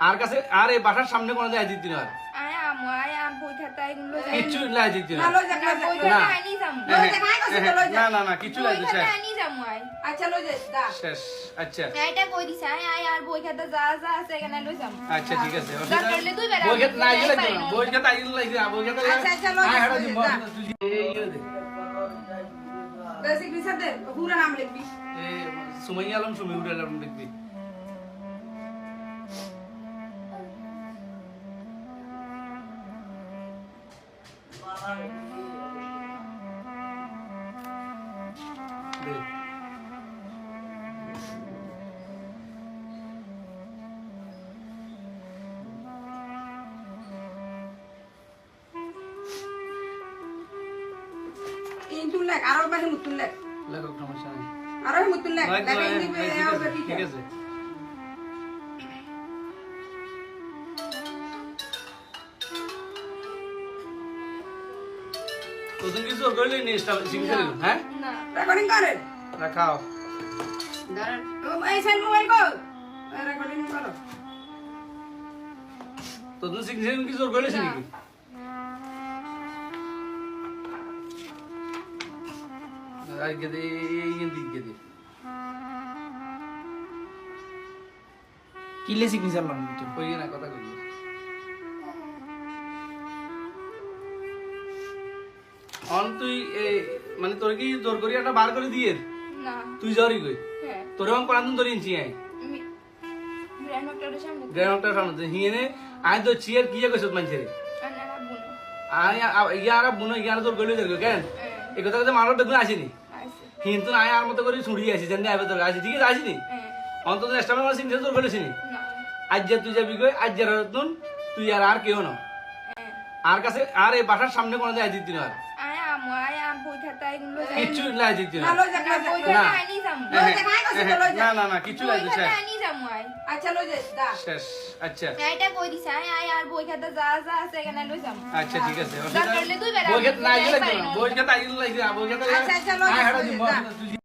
আর কাছে আর এই বাসার সামনে কোনো যাই দিতি না আর। আয় আমো আয় আম বই খাতা এগুলো যাই কিচ্ছু লাই দিতি না। না লই যা বই না। খাতা আনি যাম। লই যা, খাই তো লই না না না কিছু লাই দিছে খাতা আনি যাম আয়। আচ্ছা লই যা। দা শেষ আচ্ছা। এটা কই দিছে? আয় আয় আর বই খাতা যা যা আছে এখানে লই যাম। আচ্ছা ঠিক আছে। দরকার হলে দুই বেলা বই খেতে না গেলে যাই পারি না। বই খেতে আইলে লাগবে বই খেতে আচ্ছা, আচ্ছা, লই যা, লই যা, যা। বেসিক বিচার দে। পুরা নাম লিখবি। সুমাইয়া আলম সুমি উড়ে আলম দেখবি আরও বাহি মুতুন লেখ। লেখক সমস্যা নেই আরও মুতুন লেখ। লেখ হ্যাঁ, হ্যাঁ, ঠিক আছে, আছে তোদের কিছু করলে নি? শিখতে হ্যাঁ? না। রেকর্ডিং করে? রাখাও দাঁড়ান এই সেল মোবাইল কো রেকর্ডিং করো। তোদের শিখতে কিছু করলে নাকি? আজকে দে এই দিকে দে। কিলে সিগনেচার তো কই না কথা কই অন তুই এই মানে তোর কি জোর করি একটা বার করে দিয়ে? না। তুই যাওয়ারই কই? হ্যাঁ। তোর এখন কোন ধরে ইঞ্চি আই আমি ব্র্যান্ড ডক্টরের সামনে। আই তো চিয়ার কিয়া কইছত আনা বুনো। আই ইয়ারা বুনো ইয়ারা তোর গলি দেখো কেন? এই কথা কথা মানুষ বেগুন আসেনি? কিন্তু আয় আর মতো করে ছুড়ি আসি জানি আইবে তোর আসি ঠিক আছে আসিনি? হ্যাঁ। অন্তত এক্সট্রা মাস সিনছে তোর গলেছিনি না। আজ যে তুই যাবি কই আজ যার তুই আর আর কেউ না। হ্যাঁ। আর কাছে আর এই বাসার সামনে কোনো যাই দিতি না আর। আয় আমো আম বই খাতা এগুলো যাই কিচ্ছু লাই দিতি না না লই যা বই খাতা আনি যাম। লই যা খাই গেছে তো না না না কিচ্ছু লাই বই আনি যাম আয় আচ্ছা লই যা। দা শেষ আচ্ছা। এটা কই দিছে আয় আয় আর বই খাতা যা যা আছে এখানে লই যাম। আচ্ছা ঠিক আছে দরকার হলে দুই বেলা বই খেতে না গেলে যাই পারি না। বই খেতে আইলে লাগবে বই খেতে আচ্ছা, আচ্ছা, লই যা, যা। তুই